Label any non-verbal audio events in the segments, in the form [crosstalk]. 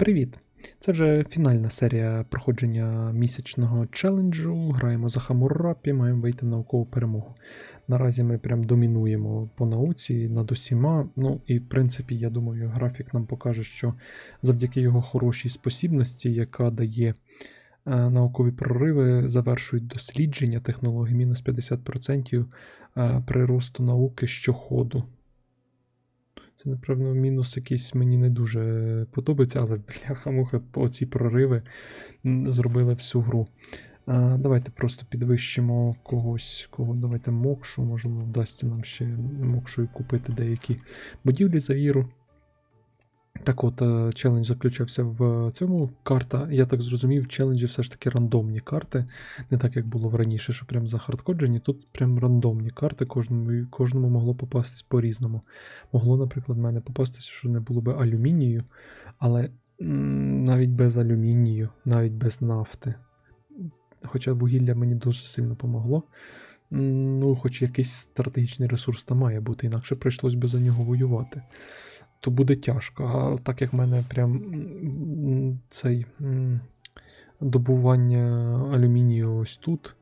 Привіт! Це вже фінальна серія проходження місячного челенджу. Граємо за Хамурапі, маємо вийти в наукову перемогу. Наразі ми прям домінуємо по науці над усіма. Ну і в принципі, я думаю, графік нам покаже, що завдяки його хорошій спосібності, яка дає е, наукові прориви, завершують дослідження технологій мінус 50% е, приросту науки щоходу. Це, напевно, мінус якийсь мені не дуже подобається, але бляха-муха, оці прориви зробили всю гру. А, давайте просто підвищимо когось, кого давайте мокшу, можливо, вдасться нам ще мокшою купити деякі будівлі за Іру. Так от, е, челендж заключався в цьому. Карта, я так зрозумів, челенджі все ж таки рандомні карти. Не так, як було раніше, що прям захардкоджені. Тут прям рандомні карти, кожному, кожному могло попастись по-різному. Могло, наприклад, в мене попастися, що не було би алюмінію, але навіть без алюмінію, навіть без нафти. Хоча вугілля мені дуже сильно помогло. Ну, хоч якийсь стратегічний ресурс там має бути, інакше прийшлось би за нього воювати то буде тяжко. А так як в мене прям цей добування алюмінію ось тут.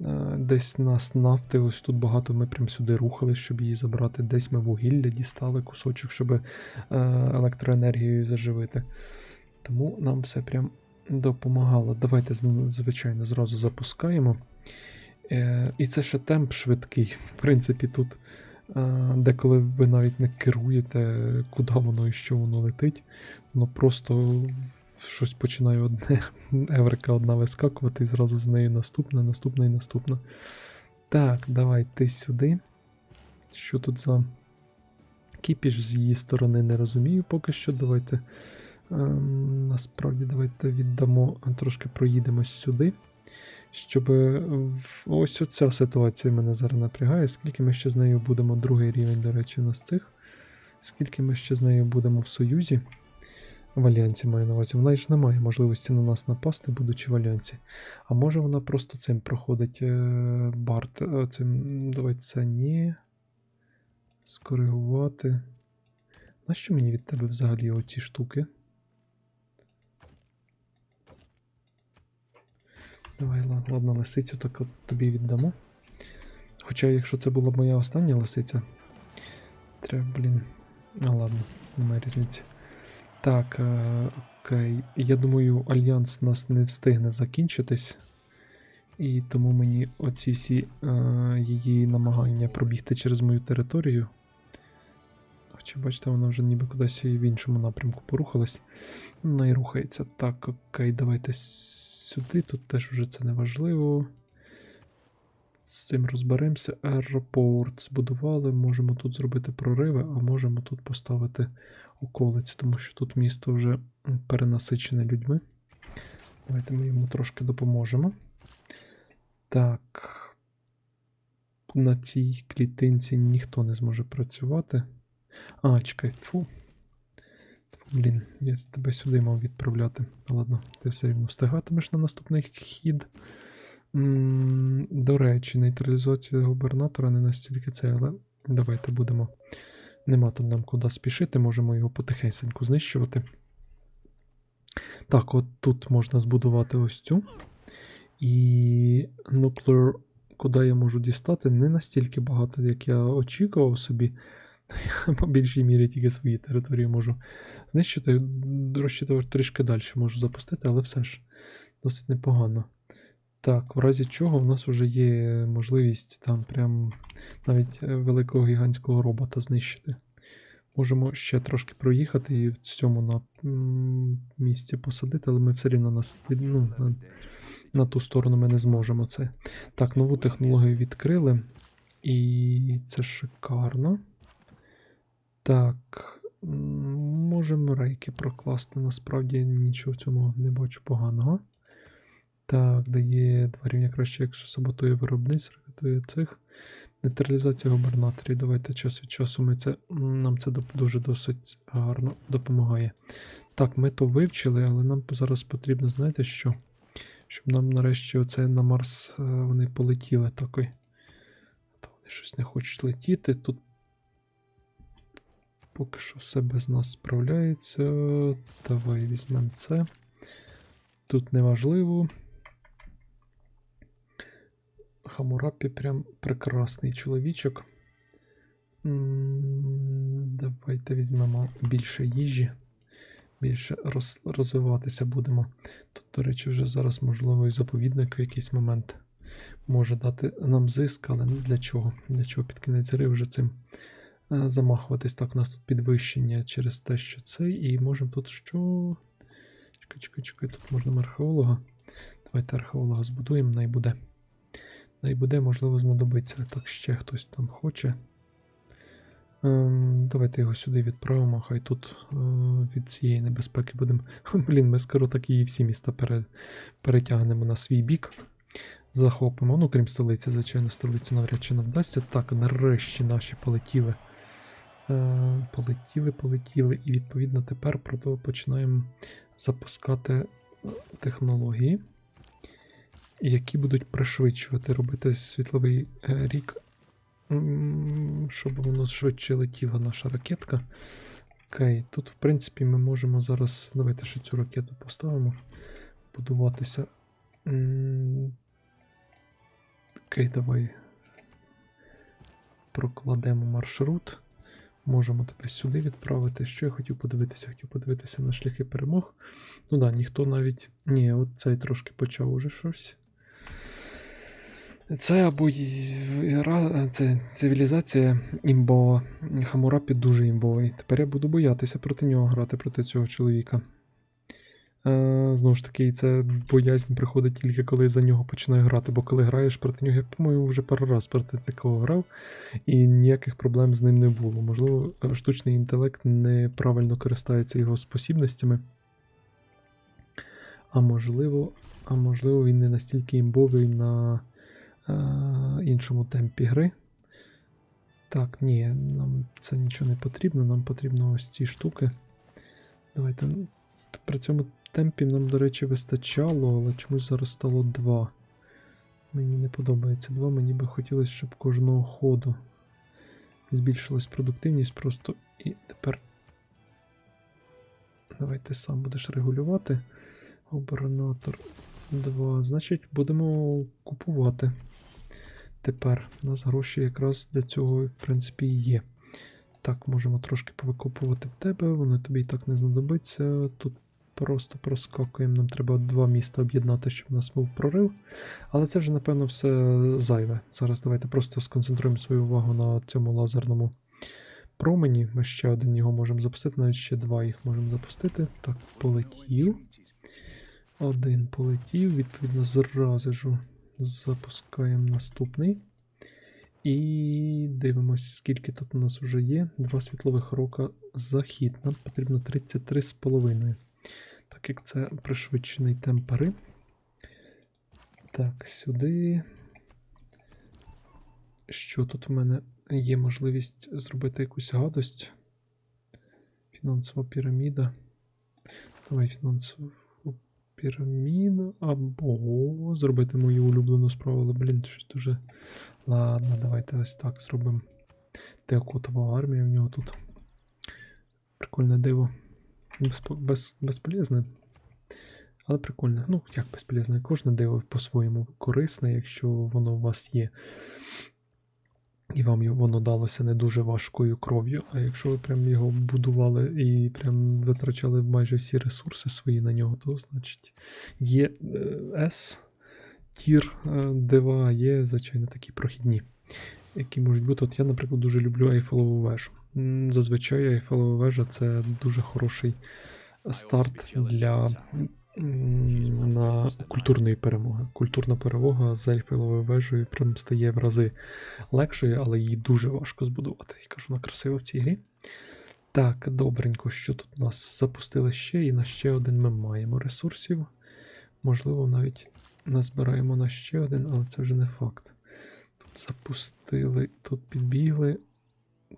е, Десь нас нафти, ось тут багато ми прям сюди рухали, щоб її забрати. Десь ми вугілля дістали кусочок, щоб е, електроенергією заживити. Тому нам все прям допомагало. Давайте, звичайно, зразу запускаємо. Е, І це ще темп швидкий. В принципі, тут деколи ви навіть не керуєте, куди воно і що воно летить. Воно просто щось починає одне, [laughs] еврика одна вискакувати, і зразу з нею наступна, наступна і наступна. Так, давай ти сюди. Що тут за кіпіш з її сторони не розумію поки що. Давайте. Ем, насправді, давайте віддамо, трошки проїдемось сюди. Щоб е, ось оця ситуація мене зараз напрягає. Скільки ми ще з нею будемо, другий рівень, до речі, у нас цих. Скільки ми ще з нею будемо в Союзі? В Альянсі маю на увазі. Вона ж не має можливості на нас напасти, будучи в Альянсі. А може вона просто цим проходить е, Барт. е, Цим, давайте ні. Скоригувати. Нащо мені від тебе взагалі оці штуки? Давай, ла- ладно, лисицю так от тобі віддамо. Хоча, якщо це була моя остання лисиця, треба, блін. А ладно, немає різниці. Так, е, окей. Я думаю, альянс нас не встигне закінчитись. І тому мені оці всі е, її намагання пробігти через мою територію. Хоча, бачите, вона вже ніби кудись в іншому напрямку порухалась. Вона і рухається. Так, окей, давайте сюди. Тут теж вже це не важливо. З цим розберемося. Аеропорт збудували. Можемо тут зробити прориви, а можемо тут поставити околиці, тому що тут місто вже перенасичене людьми. Давайте ми йому трошки допоможемо. Так. На цій клітинці ніхто не зможе працювати. А, чекай, фу. Блін, я тебе сюди мав відправляти. Ладно, ти все рівно встигатимеш на наступний хід. До речі, нейтралізація губернатора не настільки це, але давайте будемо. Нема тут нам куди спішити, можемо його потихесеньку знищувати. Так, от тут можна збудувати ось цю. І Nuclear, куди я можу дістати, не настільки багато, як я очікував собі. [laughs] Я по більшій мірі тільки свої території можу знищити. Розчитувати трішки далі можу запустити, але все ж досить непогано. Так, в разі чого в нас вже є можливість там прям навіть е, великого гігантського робота знищити. Можемо ще трошки проїхати і в цьому на місці посадити, але ми все рівно нас, ну, на, на ту сторону ми не зможемо це. Так, нову технологію відкрили. І це шикарно. Так, можемо рейки прокласти. Насправді нічого в цьому не бачу поганого. Так, дає два рівня краще, якщо саботує виробництво, цих. Нейтралізація губернаторів. Давайте час від часу ми це, нам це дуже досить гарно допомагає. Так, ми то вивчили, але нам зараз потрібно, знаєте що? Щоб нам нарешті оце на Марс е, вони полетіли такий. То вони щось не хочуть летіти. Тут Поки що все без нас справляється. Давай візьмемо це. Тут неважливо. Хамурапі прям прекрасний чоловічок. Давайте візьмемо більше їжі. Більше роз, розвиватися будемо. Тут, до речі, вже зараз, можливо, і заповідник в якийсь момент може дати нам зиск, але не для чого? Для чого під кінець гри вже цим замахуватись? Так, у нас тут підвищення через те, що цей, і можемо тут що. Чекай, чекай, чекай, тут можна археолога. Давайте археолога збудуємо. Най буде, можливо, знадобиться. Так, ще хтось там хоче. Ем, давайте його сюди відправимо, хай тут е, від цієї небезпеки будемо. [laughs] Блін, ми скоро так і всі міста пере, перетягнемо на свій бік. Захопимо. Ну, крім столиці, звичайно, столицю навряд чи нам вдасться. Так, нарешті наші полетіли. Е, полетіли, полетіли. І відповідно тепер прото починаємо запускати е, технології, які будуть пришвидшувати робити світловий е, рік щоб воно швидше летіла наша ракетка. Окей, тут, в принципі, ми можемо зараз. Давайте ще цю ракету поставимо. Будуватися. Окей, давай. Прокладемо маршрут. Можемо тебе сюди відправити. Що я хотів подивитися? Хотів подивитися на шляхи перемог. Ну да, ніхто навіть. Ні, от цей трошки почав уже щось. Це або це цивілізація імбова. Хамурапі дуже імбовий. Тепер я буду боятися проти нього грати проти цього чоловіка. Е, знову ж таки, це боязнь приходить тільки коли за нього починаю грати, бо коли граєш проти нього, я, по-моєму, вже пару раз проти такого грав, і ніяких проблем з ним не було. Можливо, е, штучний інтелект неправильно користається його спосібностями. А можливо, а можливо, він не настільки імбовий на е, іншому темпі гри. Так, ні, нам це нічого не потрібно, нам потрібно ось ці штуки. Давайте. При цьому темпі нам, до речі, вистачало, але чомусь зараз стало 2. Мені не подобається 2, мені би хотілося, щоб кожного ходу збільшилась продуктивність просто і тепер. Давай ти сам будеш регулювати. Оборонатор 2. Значить, будемо купувати. Тепер у нас гроші якраз для цього, в принципі, є. Так, можемо трошки повикопувати в тебе, воно тобі і так не знадобиться. Тут просто проскакуємо. Нам треба два міста об'єднати, щоб у нас був прорив. Але це вже, напевно, все зайве. Зараз давайте просто сконцентруємо свою увагу на цьому лазерному промені. Ми ще один його можемо запустити, навіть ще два їх можемо запустити. Так, полетів. Один полетів, відповідно, зразу ж запускаємо наступний. І дивимось, скільки тут у нас вже є. Два світлових рока захід. Нам потрібно 33,5. Так як це пришвидшений темп. Так, сюди. Що тут в мене є можливість зробити якусь гадость? Фінансова піраміда. Давай фінансову піраміду. Або зробити мою улюблену справу, але, блін, щось дуже. Ладно, давайте ось так зробимо. Теокотова армія в нього тут. Прикольне диво. Без, безполезне. Але прикольне. Ну, як безполезне? Кожне диво по-своєму корисне, якщо воно у вас є. І вам воно далося не дуже важкою кров'ю. А якщо ви прям його будували і прям витрачали майже всі ресурси свої на нього, то значить є е, S тір е, дива, є, звичайно, такі прохідні, які можуть бути. От я, наприклад, дуже люблю Ейфелеву вежу. Зазвичай Ейфелева вежа це дуже хороший старт для на культурної перемоги. Культурна перемога з Ейфелевою вежею прям стає в рази легшою, але її дуже важко збудувати. Я кажу, вона красива в цій грі. Так, добренько, що тут нас запустили ще, і на ще один ми маємо ресурсів. Можливо, навіть назбираємо на ще один, але це вже не факт. Тут запустили, тут підбігли.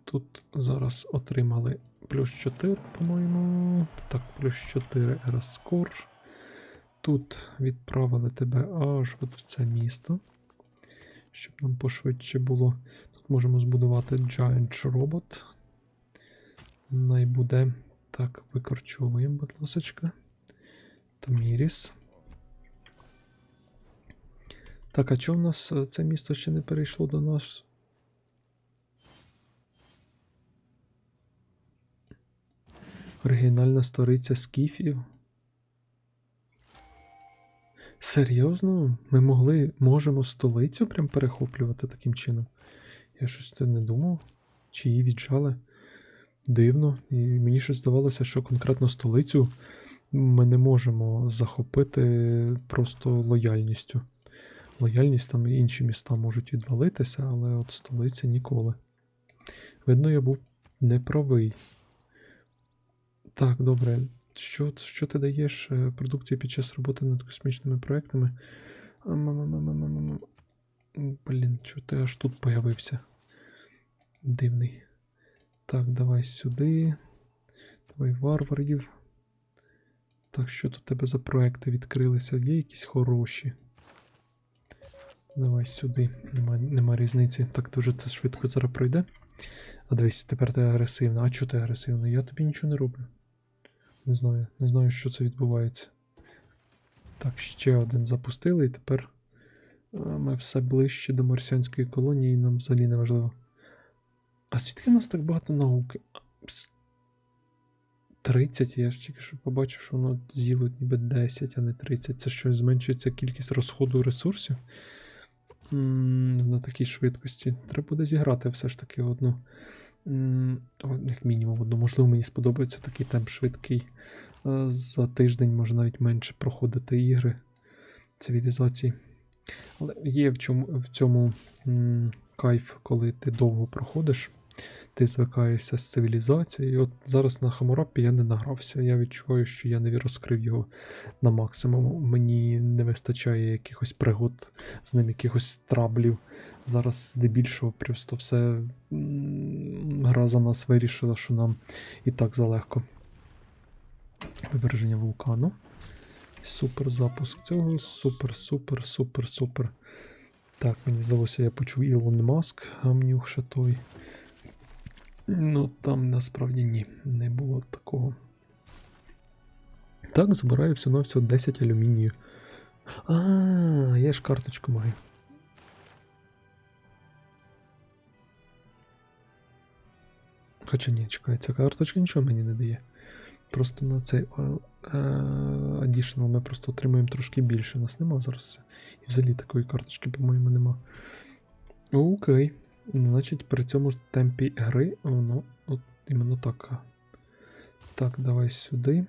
Тут зараз отримали плюс 4, по-моєму. Так, плюс 4 Ераскор. Тут відправили тебе аж от в це місто. Щоб нам пошвидше було. Тут можемо збудувати Giant Robot. Най буде. Так, викорчовуємо, будь ласочка. Таміріс. Так, а чого в нас е, це місто ще не перейшло до нас? Оригінальна сториця скіфів. Серйозно? Ми могли, можемо столицю прям перехоплювати таким чином? Я щось не думав. Чи її віджали? Дивно. І мені щось здавалося, що конкретно столицю ми не можемо захопити просто лояльністю. Лояльність там і інші міста можуть відвалитися, але от столиця ніколи. Видно, я був неправий. Так, добре. Що, що ти даєш е, продукції під час роботи над космічними проектами? Блін, чого ти аж тут появився? Дивний. Так, давай сюди. Давай варварів. Так, що тут у тебе за проекти відкрилися? Є якісь хороші? Давай сюди. Нема, нема різниці. Так дуже це швидко зараз пройде. А дивись, тепер ти агресивна. А чого ти агресивна? Я тобі нічого не роблю. Не знаю, не знаю, що це відбувається. Так, ще один запустили, і тепер е, ми все ближче до марсіанської колонії, і нам взагалі не важливо. А звідки в нас так багато науки? 30, я ж тільки що побачив, що воно з'їло ніби 10, а не 30. Це що зменшується кількість розходу ресурсів М, на такій швидкості. Треба буде зіграти все ж таки одну. Як мінімум одну. Можливо, мені сподобається такий темп швидкий. Е, За тиждень може навіть менше проходити ігри цивілізації. Але є в цьому, в цьому кайф, коли ти довго проходиш, ти звикаєшся з цивілізацією. І от зараз на Хамурапі я не награвся. Я відчуваю, що я не розкрив його на максимум. Мені не вистачає якихось пригод, з ним якихось траблів. Зараз здебільшого просто все гра за нас вирішила, що нам і так залегко. Виверження вулкану. Супер запуск цього. Супер, супер, супер, супер. Так, мені здалося, я почув Ілон Маск, гамнюх той. Ну, там насправді ні, не було такого. Так, забираю всього на всього 10 алюмінію. А, я ж карточку маю. Хоча ні, чекай, ця карточка нічого мені не дає. Просто на цей е, additional ми просто отримуємо трошки більше. У нас нема зараз. І взагалі такої карточки, по-моєму, нема. Окей. Значить, при цьому ж темпі гри воно от іменно так. Так, давай сюди.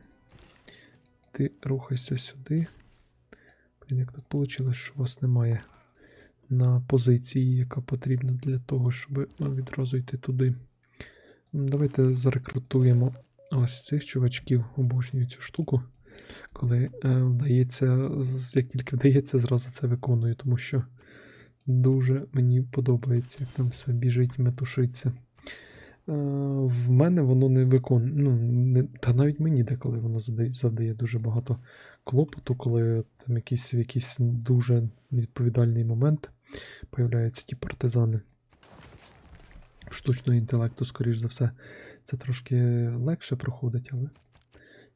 Ти рухайся сюди. Блін, як так вийшло, що у вас немає на позиції, яка потрібна для того, щоб ну, відразу йти туди. Давайте зарекрутуємо ось цих чувачків, обожнюю цю штуку. Коли е, вдається, як тільки вдається, зразу це виконую, тому що дуже мені подобається, як там все біжить і метушиться. Е, в мене воно не виконує. Ну, не, та навіть мені деколи воно задає, завдає дуже багато клопоту, коли там якийсь, якийсь дуже невідповідальний момент появляються ті партизани. Штучного інтелекту, скоріш за все, це трошки легше проходить, але.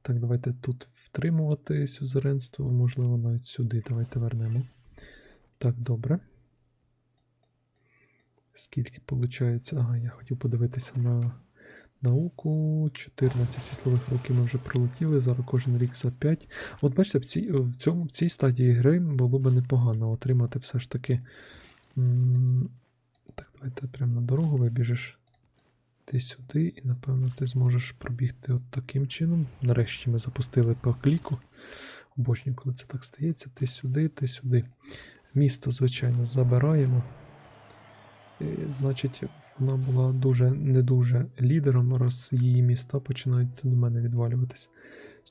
Так, давайте тут втримувати сюзеренство, можливо, навіть сюди. Давайте вернемо. Так, добре. Скільки виходить? Ага, я хотів подивитися на науку. 14 світлових років ми вже пролетіли, зараз кожен рік за 5. От бачите, в цій, в цьому, в цій стадії гри було би непогано отримати все ж таки. Так, давайте прямо на дорогу вибіжиш. Ти сюди, і напевно ти зможеш пробігти от таким чином. Нарешті ми запустили по кліку. Обожнюю, коли це так стається. Ти сюди, ти сюди. Місто, звичайно, забираємо. І, значить, вона була дуже не дуже лідером, раз її міста починають до мене відвалюватись.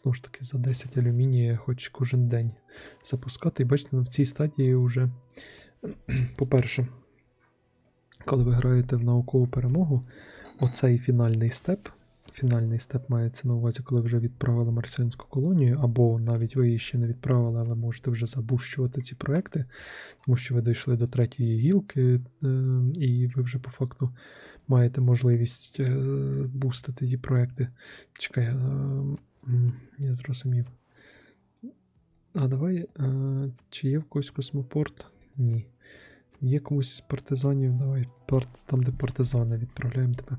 Знову ж таки, за 10 алюмінія хоч кожен день запускати. І бачите, ну, в цій стадії вже, по-перше, коли ви граєте в наукову перемогу, оцей фінальний степ, фінальний степ мається на увазі, коли вже відправили марсіанську колонію, або навіть ви її ще не відправили, але можете вже забущувати ці проекти, тому що ви дійшли до третьої гілки, е, і ви вже по факту маєте можливість е, бустити ті проекти. Чекай, е, я зрозумів. А давай, чи є в когось космопорт? Ні. Є комусь з партизанів, давай, там, де партизани, відправляємо тебе.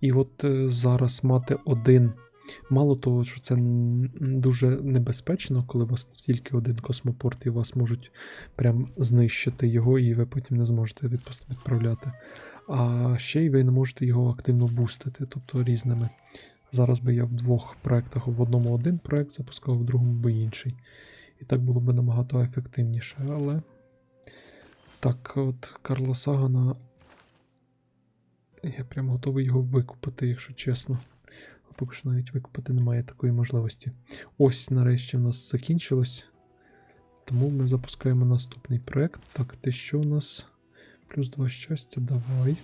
І от е, зараз мати один. Мало того, що це дуже небезпечно, коли у вас тільки один космопорт, і вас можуть прям знищити його, і ви потім не зможете відправляти. А ще й ви не можете його активно бустити, тобто різними. Зараз би я в двох проектах в одному один проект запускав, в другому би інший. І так було б набагато ефективніше. Але так, от Карла Сагана. Я прям готовий його викупити, якщо чесно. А поки що навіть викупити немає такої можливості. Ось нарешті в нас закінчилось. Тому ми запускаємо наступний проект. Так, ти що у нас? Плюс два щастя, давай.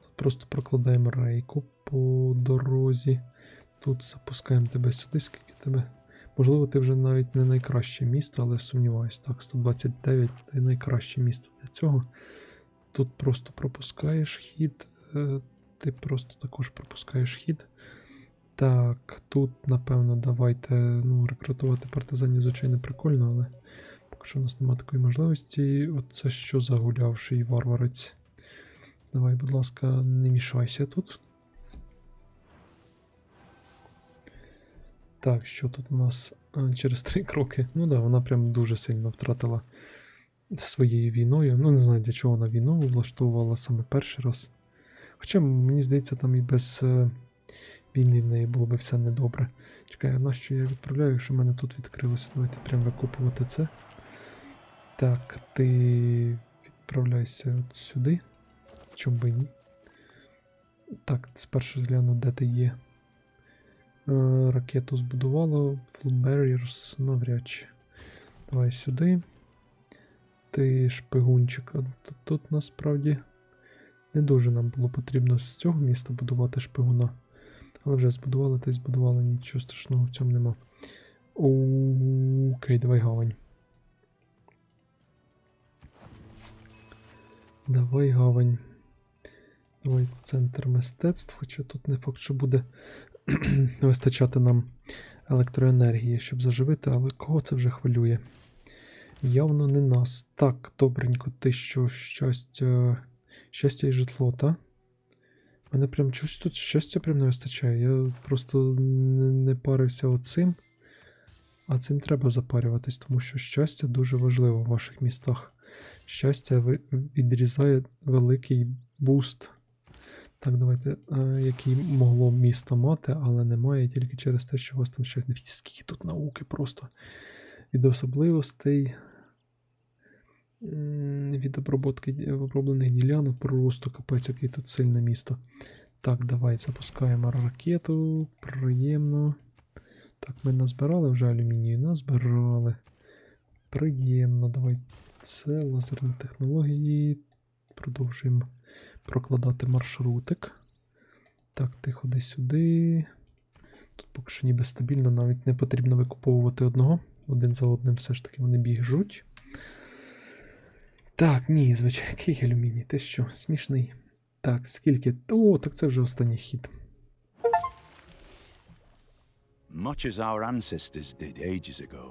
Тут просто прокладаємо рейку по дорозі. Тут запускаємо тебе сюди, скільки тебе. Можливо, ти вже навіть не найкраще місто, але сумніваюсь. Так, 129 це найкраще місто для цього. Тут просто пропускаєш хід. е, Ти просто також пропускаєш хід. Так, тут, напевно, давайте ну, рекрутувати партизанів, звичайно, прикольно, але поки що у нас немає такої можливості. Оце що загулявший варварець. Давай, будь ласка, не мішайся тут. Так, що тут у нас через три кроки? Ну да, вона прям дуже сильно втратила своєю війною. Ну, не знаю, для чого вона війну влаштовувала саме перший раз. Хоча, мені здається, там і без е, війни в неї було би все недобре. Чекай, на що я відправляю, якщо в мене тут відкрилося? Давайте прям викопувати це. Так, ти відправляйся от сюди. Чому би ні? Так, спершу гляну, де ти є. Е, Ракету збудувало, Flood Barriers навряд чи. Давай сюди. Ти шпигунчик. А т- Тут насправді не дуже нам було потрібно з цього міста будувати шпигуна. Але вже збудували та й збудували, нічого страшного в цьому нема. Окей, давай гавань. Давай гавань. Давай центр мистецтв, хоча тут не факт, що буде [clears throat] вистачати нам електроенергії, щоб заживити, але кого це вже хвилює? Явно не нас. Так, добренько, ти що, щастя. Щастя і житло, та? Мене прям щось тут щастя прям не вистачає. Я просто не, парився оцим. А цим треба запарюватись, тому що щастя дуже важливо в ваших містах. Щастя відрізає великий буст. Так, давайте, е, який могло місто мати, але немає тільки через те, що у вас там ще. Скільки тут науки просто. Від особливостей. Від обробки оброблених ділянок, просто капець, яке тут сильне місто. Так, давай запускаємо ракету. Приємно. Так, ми назбирали вже алюмінію, назбирали. Приємно. Давай це лазерні технології. Продовжуємо прокладати маршрутик. Так, ти ходи сюди. Тут поки що ніби стабільно, навіть не потрібно викуповувати одного. Один за одним все ж таки вони біжуть. Так, ні, звичайно, який алюміній, ти що, смішний. Так, скільки? О, так це вже останній хід. Much as our ancestors did ages ago,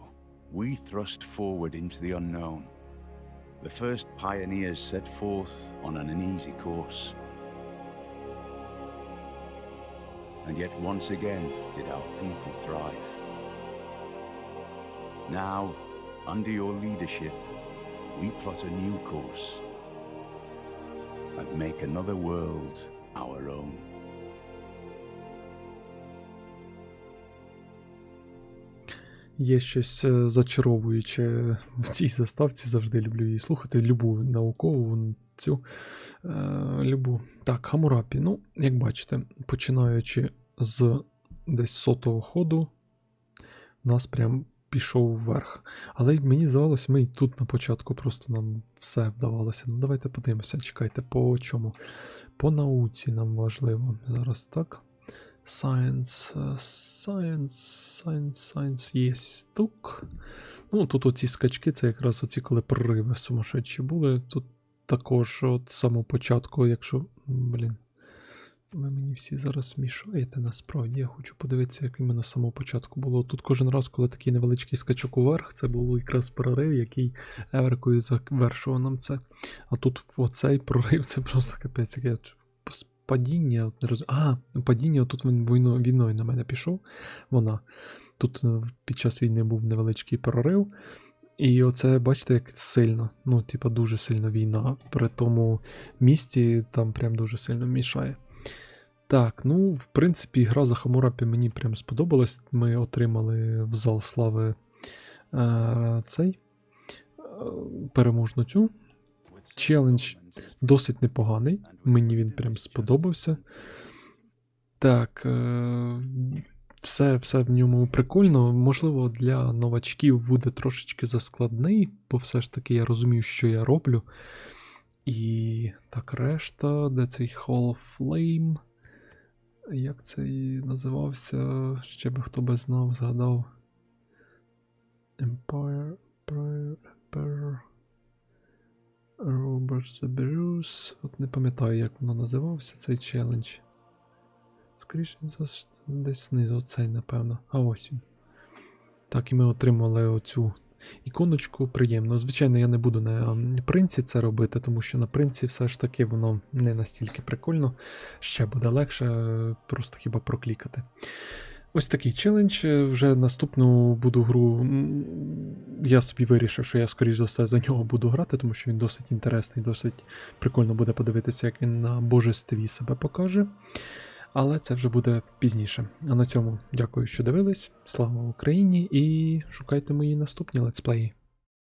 we thrust forward into the unknown. The first pioneers set forth on an uneasy course. And yet, once again, did our people thrive. Now, under your leadership, we plot a new course and make another world our own. Є щось е, зачаровуюче в цій заставці, завжди люблю її слухати. Любу наукову цю е, любу. Так, Хамурапі. Ну, як бачите, починаючи з десь сотого ходу, нас прям пішов вверх. Але мені здавалося, ми і тут на початку просто нам все вдавалося. Ну, давайте подивимося, чекайте, по чому. по науці нам важливо. Зараз так. Science, е, Science, Science, Science є тук. Ну, тут оці скачки, це якраз оці, коли прориви сумасшедші були. Тут також от самого початку, якщо. Блін. Ви мені всі зараз мішаєте, насправді. Я хочу подивитися, як іменно з самого початку було. Тут кожен раз, коли такий невеличкий скачок уверх, це був якраз прорив, який Еверкою завершував нам це. А тут оцей прорив це просто капець, с- падіння. А, падіння, тут він війно, війною на мене пішов. Вона. Тут е, під час війни був невеличкий прорив. І оце, бачите, як сильно. Ну, типа, дуже сильно війна. При тому місті там прям дуже сильно мішає. Так, ну, в принципі, гра за Хамурапі мені прям сподобалась. Ми отримали в зал слави е, цей е, переможну цю. Челендж Досить непоганий. Мені він прям сподобався. Так. Е, все, все в ньому прикольно. Можливо, для новачків буде трошечки заскладний, бо все ж таки я розумію, що я роблю. І так, решта, де цей Hall of Flame. Як цей називався? Ще би хто би знав, згадав. Empire, Empire, Emperor. Роберт Bruce. От не пам'ятаю, як воно називався, цей челендж. Скоріше десь знизу, оцей, напевно. А ось він. Так, і ми отримали оцю іконочку. Приємно. Звичайно, я не буду на принці це робити, тому що на принці все ж таки воно не настільки прикольно. Ще буде легше, е, просто хіба проклікати. Ось такий челендж. Е, Вже наступну буду гру. Я собі вирішив, що я, скоріш за все, за нього буду грати, тому що він досить інтересний, досить прикольно буде подивитися, як він на божестві себе покаже. Але це вже буде пізніше. А на цьому дякую, що дивились. Слава Україні і шукайте мої наступні летсплеї.